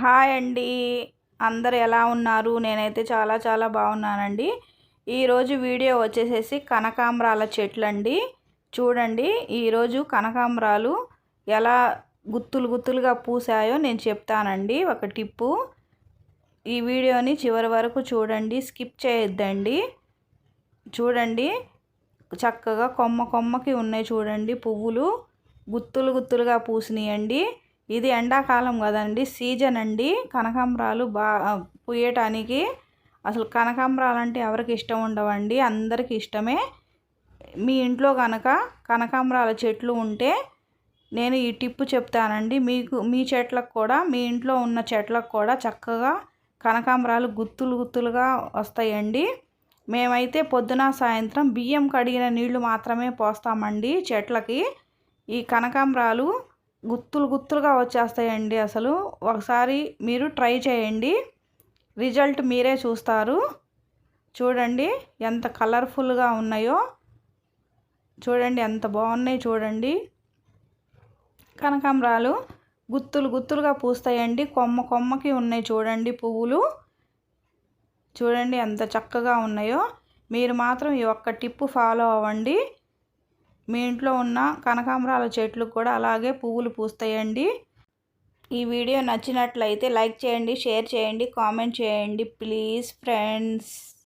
Hi అండి. అందరు ఎలా ఉన్నారు? నేనైతే చాలా చాలా బాగున్నానండి. ఈరోజు వీడియో వచ్చేసేసి కనకాంబరాల చెట్లు అండి చూడండి ఈరోజు కనకాంబరాలు ఎలా గుత్తులు గుత్తులుగా పూసాయో నేను చెప్తానండి. ఒక టిప్పు. ఈ వీడియోని చివరి వరకు చూడండి స్కిప్ చేయొద్దండి. చూడండి చక్కగా కొమ్మ కొమ్మకి ఉన్నాయి చూడండి పువ్వులు. గుత్తులు గుత్తులుగా పూసినాయండి. ఇది ఎండాకాలం కదండి సీజన్ అండి. కనకాంబరాలు బా పూయటానికి అసలు కనకాంబరాలు అంటే ఎవరికి ఇష్టం ఉండవండి అందరికి ఇష్టమే. మీ ఇంట్లో కనుక కనకాంబరాల చెట్లు ఉంటే నేను ఈ టిప్పు చెప్తానండి. మీకు మీ చెట్లకు కూడా మీ ఇంట్లో ఉన్న చెట్లకు కూడా చక్కగా కనకాంబరాలు గుత్తులు గుత్తులుగా వస్తాయండి. మేమైతే పొద్దున సాయంత్రం బియ్యం కడిగిన నీళ్ళు మాత్రమే పోస్తామండి చెట్లకి. ఈ కనకాంబరాలు గుత్తులు గుత్తులుగా వచ్చేస్తాయండి అసలు. ఒకసారి మీరు ట్రై చేయండి. రిజల్ట్ మీరే చూస్తారు. చూడండి ఎంత కలర్ఫుల్గా ఉన్నాయో. చూడండి ఎంత బాగున్నాయి చూడండి. కనకాంబరాలు గుత్తులు గుత్తులుగా పూస్తాయండి. కొమ్మ కొమ్మకి ఉన్నాయి చూడండి పువ్వులు. చూడండి ఎంత చక్కగా ఉన్నాయో. మీరు మాత్రం ఈ ఒక్క టిప్పు ఫాలో అవ్వండి. మీ ఇంట్లో ఉన్న కనకాంబరాల చెట్లు కూడా అలాగే పువ్వులు పూస్తాయండి. ఈ వీడియో నచ్చినట్లయితే లైక్ చేయండి షేర్ చేయండి కామెంట్ చేయండి ప్లీజ్ ఫ్రెండ్స్.